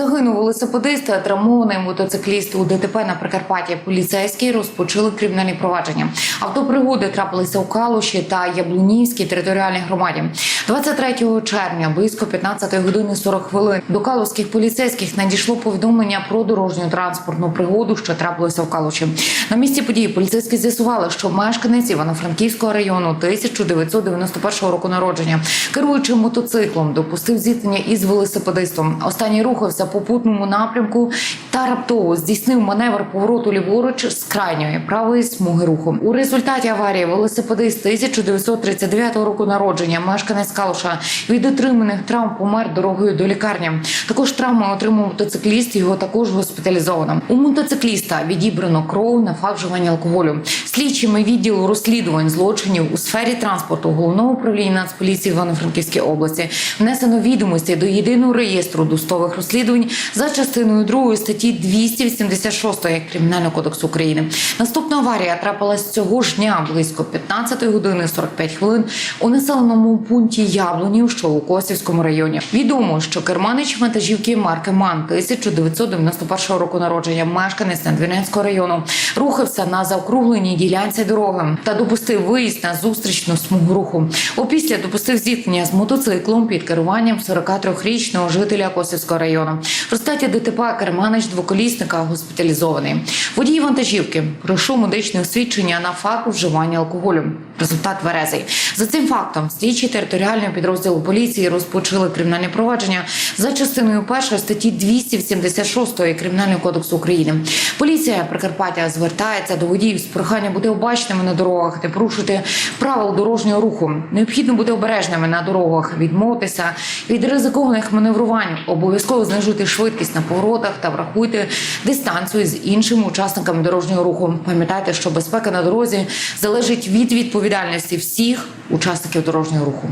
Загинув велосипедист, травмований мотоцикліст у ДТП на Прикарпатті. Поліцейські розпочали кримінальні провадження. Автопригоди трапилися у Калуші та Яблунівській територіальній громаді. 23 червня близько 15 години 40 хвилин до калузьких поліцейських надійшло повідомлення про дорожню транспортну пригоду, що трапилося в Калуші. На місці події поліцейські з'ясували, що мешканець Івано-Франківського району 1991 року народження, керуючи мотоциклом, допустив зіткнення із велосипедистом. Останній рухався по путному напрямку та раптово здійснив маневр повороту ліворуч з крайньої правої смуги руху. У результаті аварії велосипедист 1939 року народження, мешканець Калуша від отриманих травм помер дорогою до лікарні. Також травми отримав мотоцикліст. Його також госпіталізовано. У мотоцикліста відібрано кров на факт алкоголю. Слідчими відділу розслідувань злочинів у сфері транспорту головного управління Нацполіції в Івано-Франківській області внесено відомості до єдиного реєстру достових розслідувань за частиною 2 статті 286 Кримінального кодексу України. Наступна аварія трапилась цього ж дня близько 15 години 45 хвилин у населеному пункті Яблунів, що у Косівському районі. Відомо, що керманич вантажівки марки МАН 1991 року народження, мешканець Надвірнянського району, рухався на заокругленій ділянці дороги та допустив виїзд на зустрічну смугу руху. Опісля допустив зіткнення з мотоциклом під керуванням 43-річного жителя Косівського району. В результаті ДТП керманич двоколісника госпіталізований. Водій вантажівки пройшов медичне освідчення на факт вживання алкоголю. Результат верезий. За цим фактом слідчі територіального підрозділу поліції розпочали кримінальне провадження за частиною першої статті 276 Кримінального кодексу України. Поліція Прикарпаття звертається до водіїв з проханням бути обачними на дорогах, не порушити правил дорожнього руху. Необхідно бути обережними на дорогах, відмовитися від ризикованих маневрувань, обов'язково знижуйте швидкість на поворотах та врахуйте дистанцію з іншими учасниками дорожнього руху. Пам'ятайте, що безпека на дорозі залежить від відповідальності всіх учасників дорожнього руху.